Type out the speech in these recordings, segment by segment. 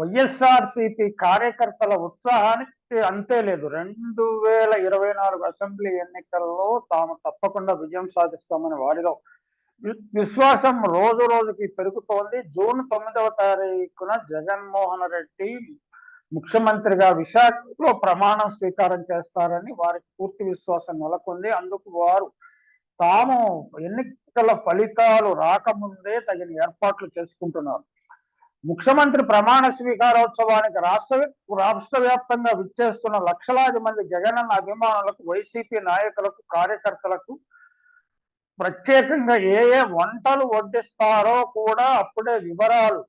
వైఎస్ఆర్సిపి కార్యకర్తల ఉత్సాహానికి అంతే లేదు. రెండు వేల ఇరవై నాలుగు అసెంబ్లీ ఎన్నికల్లో తాము తప్పకుండా విజయం సాధిస్తామని వారిలో విశ్వాసం రోజు రోజుకి పెరుగుతోంది. జూన్ తొమ్మిదవ తారీఖున జగన్మోహన్ రెడ్డి ముఖ్యమంత్రిగా విశాఖలో ప్రమాణం స్వీకారం చేస్తారని వారికి పూర్తి విశ్వాసం నెలకొంది. అందుకు వారు తాము ఎన్నికల ఫలితాలు రాకముందే తగిన ఏర్పాట్లు చేసుకుంటున్నారు. ముఖ్యమంత్రి ప్రమాణ స్వీకారోత్సవానికి రాష్ట్ర రాష్ట్ర వ్యాప్తంగా విచ్చేస్తున్న లక్షలాది మంది జగనన్న అభిమానులకు వైసీపీ నాయకులకు కార్యకర్తలకు ప్రత్యేకంగా ఏ ఏ వంటలు వడ్డిస్తారో కూడా అప్పుడే వివరాలు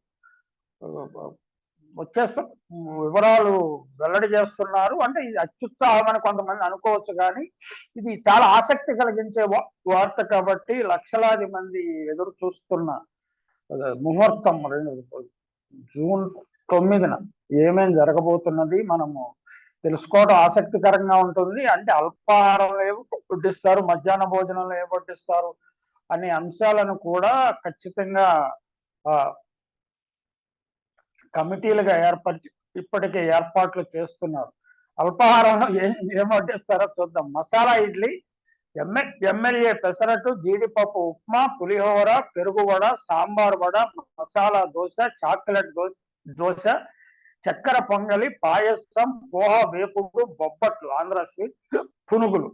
వచ్చేస్తా వివరాలు వెల్లడి చేస్తున్నారు. అంటే ఇది అత్యుత్సాహం అని కొంతమంది అనుకోవచ్చు కానీ ఇది చాలా ఆసక్తి కలిగించే వార్త కాబట్టి లక్షలాది మంది ఎదురు చూస్తున్న ముహూర్తం రెండు జూన్ తొమ్మిదిన ఏమేం జరగబోతున్నది మనము తెలుసుకోవడం ఆసక్తికరంగా ఉంటుంది. అంటే అల్పాహారం ఏమి వడ్డిస్తారు మధ్యాహ్న భోజనంలో ఏమి వడ్డిస్తారు అనే అంశాలను కూడా ఖచ్చితంగా కమిటీలుగా ఏర్పరిచి ఇప్పటికే ఏర్పాట్లు చేస్తున్నారు. అల్పాహారంలో ఏం ఏం వడ్డిస్తారో చూద్దాం. మసాలా ఇడ్లీ ఎమ్మెల్యే పెసరట్టు జీడిపప్పు ఉప్మా పులిహోర పెరుగు వడ సాంబార్ వడ మసాలా దోశ చాక్లెట్ దోశ దోశ చక్కెర పొంగలి పాయసం పోహ వేపుడు బొబ్బట్లు ఆంధ్ర స్వీట్ పునుగులు.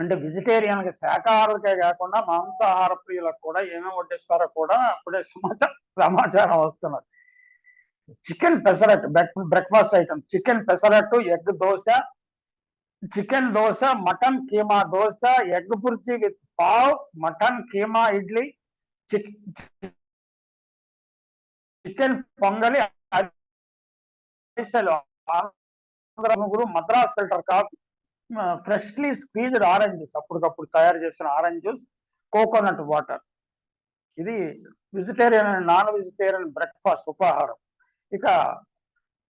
అంటే వెజిటేరియన్ శాకాహారులకే కాకుండా మాంసాహార ప్రియులకు కూడా ఏమేమి వడ్డిస్తారో కూడా అప్పుడే సమాచారం సమాచారం వస్తున్నది. Chicken pesarattu breakfast item chicken pesarattu egg dosa chicken dosa mutton keema dosa egg bhurji with pav mutton keema idli chicken పొంగలి ముగ్గురు Madras filter coffee freshly squeezed orange juice అప్పటికప్పుడు తయారు చేసిన ఆరెంజ్ జ్యూస్ కోకోనట్ వాటర్. ఇది vegetarian and non vegetarian breakfast ఉపాహారం. ఇక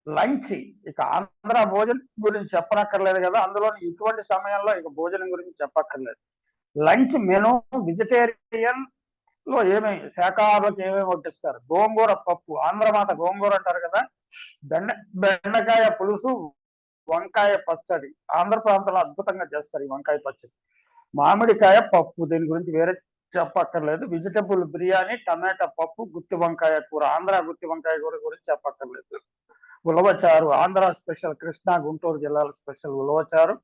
lunch. ఇక ఆంధ్ర భోజనం గురించి చెప్పనక్కర్లేదు కదా అందులో ఇటువంటి సమయంలో ఇక భోజనం గురించి చెప్పక్కర్లేదు. లంచ్ మెను వెజిటేరియన్లో ఏమేమి శాఖాహారులకు ఏమేమి వడ్డిస్తారు? గోంగూర పప్పు ఆంధ్రమాత గోంగూర అంటారు కదా బెండ బెండకాయ పులుసు వంకాయ పచ్చడి. ఆంధ్ర ప్రాంతంలో అద్భుతంగా చేస్తారు ఈ వంకాయ పచ్చడి. మామిడికాయ పప్పు దీని గురించి వేరే చెప్పక్కర్లేదు. వెజిటబుల్ బిర్యానీ టమాటా పప్పు గుత్తి వంకాయ కూర ఆంధ్ర గుత్తి వంకాయ కూర గురించి చెప్పక్కర్లేదు. ఉలవచారు. ఆంధ్ర స్పెషల్ కృష్ణా గుంటూరు జిల్లాల స్పెషల్ ఉలవచారు.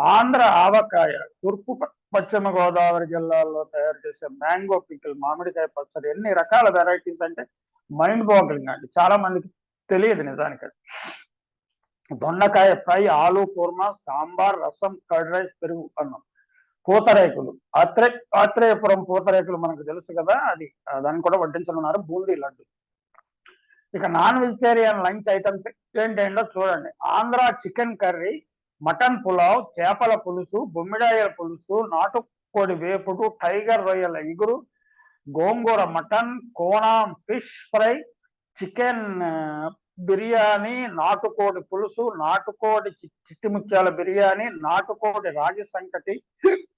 ఆంధ్ర ఆవకాయ తూర్పు పశ్చిమ గోదావరి జిల్లాల్లో తయారు చేసే మ్యాంగో పికిల్ మామిడికాయ పచ్చడి ఎన్ని రకాల వెరైటీస్ అంటే మైండ్ బాగులింగ్ అండి. చాలా మందికి తెలియదు నిజానికి దొండకాయ ఫ్రై ఆలు కూర్మ సాంబార్ రసం కర్డ్ రైస్ పెరుగు అన్నం. పూతరేకులు. ఆత్రే ఆత్రేయపురం పూతరేకులు మనకు తెలుసు కదా అది దాన్ని కూడా వడ్డించనున్నారు. బూందీ లడ్డు. ఇక నాన్ వెజిటేరియన్ లంచ్ ఐటమ్స్ ఏంటేంటో చూడండి. Andhra chicken curry mutton pulao చేపల పులుసు బొమ్మిడాయల పులుసు నాటుకోడి వేపుడు టైగర్ రొయ్యల ఇగురు గోంగూర మటన్ కోణం ఫిష్ ఫ్రై చికెన్ బిర్యానీ నాటుకోడి పులుసు నాటుకోడి చి- చిట్టి బిర్యానీ నాటుకోడి రాగి సంకటి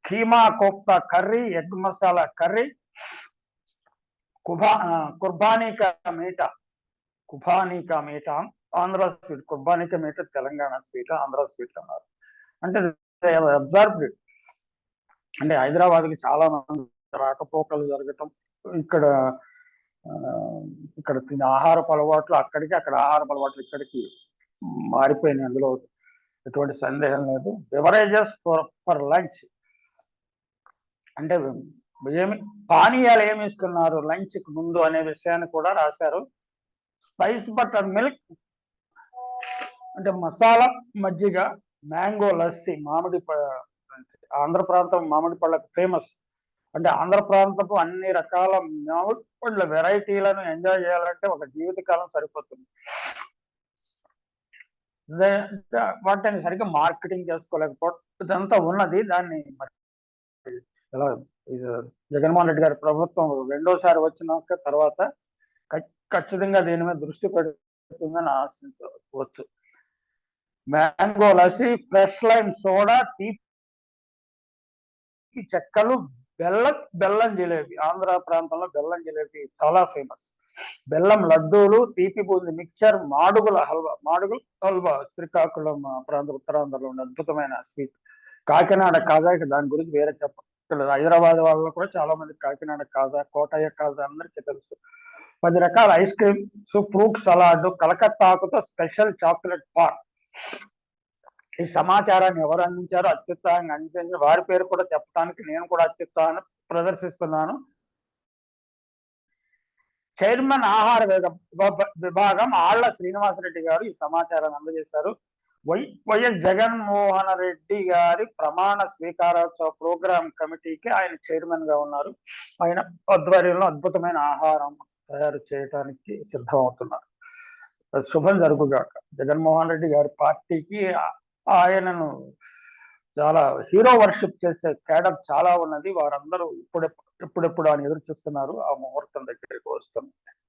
keema kofta curry egg masala curry కుబా కుర్బానీ మీట కుబానికా మీట ఆంధ్ర స్వీట్ కుబానికా మీట తెలంగాణ స్వీట్ ఆంధ్ర స్వీట్ అన్నారు. అంటే అబ్జర్వ్డ్. అంటే హైదరాబాద్కి చాలా మంది రాకపోకలు జరగటం ఇక్కడ ఇక్కడ తినే ఆహారపు అలవాట్లు అక్కడికి అక్కడ ఆహారపు అలవాట్లు ఇక్కడికి మారిపోయినాయి. అందులో ఎటువంటి సందేహం లేదు. బెవరేజెస్ ఫర్ ఫర్ లంచ్ అంటే ఏమి పానీయాలు ఏమి ఇస్తున్నారు? లంచ్కి ముందు అనే విషయాన్ని కూడా రాశారు. స్పైస్ బటర్ మిల్క్ అంటే మసాలా మజ్జిగ మ్యాంగో లస్సీ మామిడి ఆంధ్ర ప్రాంతం మామిడి పళ్ళకు ఫేమస్. అంటే ఆంధ్ర ప్రాంతపు అన్ని రకాల మామిడి పళ్ళ వెరైటీలను ఎంజాయ్ చేయాలంటే ఒక జీవితకాలం సరిపోతుంది. వాటిని సరిగ్గా మార్కెటింగ్ చేసుకోలేకపోవడం ఇదంతా ఉన్నది. దాన్ని జగన్మోహన్ రెడ్డి గారి ప్రభుత్వం రెండోసారి వచ్చినాక తర్వాత ఖచ్చితంగా దీని మీద దృష్టి పెడుతుందని ఆశించవచ్చు. Mango lassi fresh lime soda తీపి చెక్కలు బెల్లం బెల్లం జిలేబీ. ఆంధ్ర ప్రాంతంలో బెల్లం జిలేబీ చాలా ఫేమస్ బెల్లం లడ్డూలు తీపి బూంది మిక్చర్ మాడుగుల హల్వా. మాడుగుల హల్వా శ్రీకాకుళం ప్రాంత ఉత్తరాంధ్రలో ఉన్న అద్భుతమైన స్వీట్. కాకినాడ కాజా దాని గురించి వేరే చెప్పలేదు హైదరాబాద్ వాళ్ళు కూడా చాలా మంది కాకినాడ కాజా కోటయ్య కాజా అందరికీ తెలుసు. పది రకాల ఐస్ క్రీమ్స్ ఫ్రూట్ సలాడ్ కలకత్తాకుతో స్పెషల్ చాక్లెట్ పార్ ఈ సమాచారాన్ని ఎవరు అందించారో అత్యుత్సాహంగా అందించి వారి పేరు కూడా చెప్పడానికి నేను కూడా అత్యుత్సాహాన్ని ప్రదర్శిస్తున్నాను. చైర్మన్ ఆహార విభాగం ఆళ్ళ శ్రీనివాసరెడ్డి గారు ఈ సమాచారాన్ని అందజేశారు. వై వైఎస్ జగన్మోహన్ రెడ్డి గారి ప్రమాణ స్వీకారోత్సవ ప్రోగ్రామ్ కమిటీకి ఆయన చైర్మన్గా ఉన్నారు. ఆయన ఆధ్వర్యంలో అద్భుతమైన ఆహారం తయారు చేయడానికి సిద్ధమవుతున్నారు. శుభం జరుగుగాక. జగన్మోహన్ రెడ్డి గారి పార్టీకి ఆయనను చాలా హీరో వర్షిప్ చేసే కేడర్ చాలా ఉన్నది. వారందరూ ఇప్పుడెప్పుడు ఇప్పుడెప్పుడు అని ఎదురు చూస్తున్నారు. ఆ ముహూర్తం దగ్గరికి వస్తుంది.